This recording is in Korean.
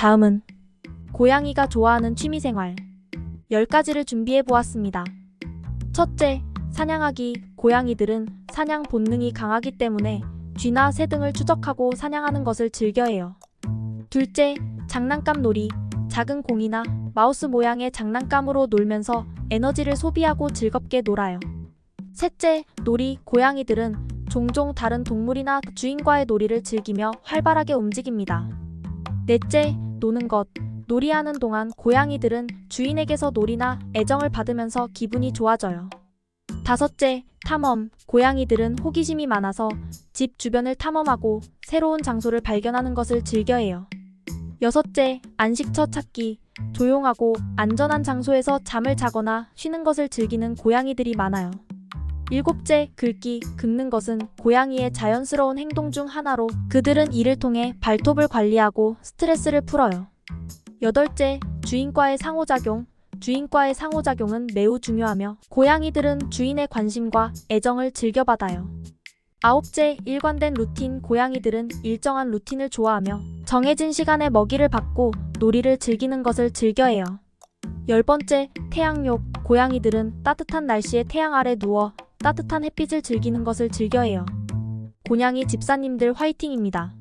다음은 고양이가 좋아하는 취미생활 10가지를 준비해 보았습니다. 첫째, 사냥하기. 고양이들은 사냥 본능이 강하기 때문에 쥐나 새 등을 추적하고 사냥하는 것을 즐겨해요. 둘째, 장난감 놀이. 작은 공이나 마우스 모양의 장난감으로 놀면서 에너지를 소비하고 즐겁게 놀아요. 셋째, 놀이. 고양이들은 종종 다른 동물이나 주인과의 놀이를 즐기며 활발하게 움직입니다. 넷째, 노는 것. 놀이하는 동안 고양이들은 주인에게서 놀이나 애정을 받으면서 기분이 좋아져요. 다섯째, 탐험. 고양이들은 호기심이 많아서 집 주변을 탐험하고 새로운 장소를 발견하는 것을 즐겨해요. 여섯째, 안식처 찾기. 조용하고 안전한 장소에서 잠을 자거나 쉬는 것을 즐기는 고양이들이 많아요. 일곱째, 긁기. 긁는 것은 고양이의 자연스러운 행동 중 하나로 그들은 이를 통해 발톱을 관리하고 스트레스를 풀어요. 여덟째, 주인과의 상호작용. 주인과의 상호작용은 매우 중요하며 고양이들은 주인의 관심과 애정을 즐겨받아요. 아홉째, 일관된 루틴. 고양이들은 일정한 루틴을 좋아하며 정해진 시간에 먹이를 받고 놀이를 즐기는 것을 즐겨해요. 열 번째, 태양욕. 고양이들은 따뜻한 날씨에 태양 아래 누워 따뜻한 햇빛을 즐기는 것을 즐겨해요. 곤양이 집사님들 화이팅입니다.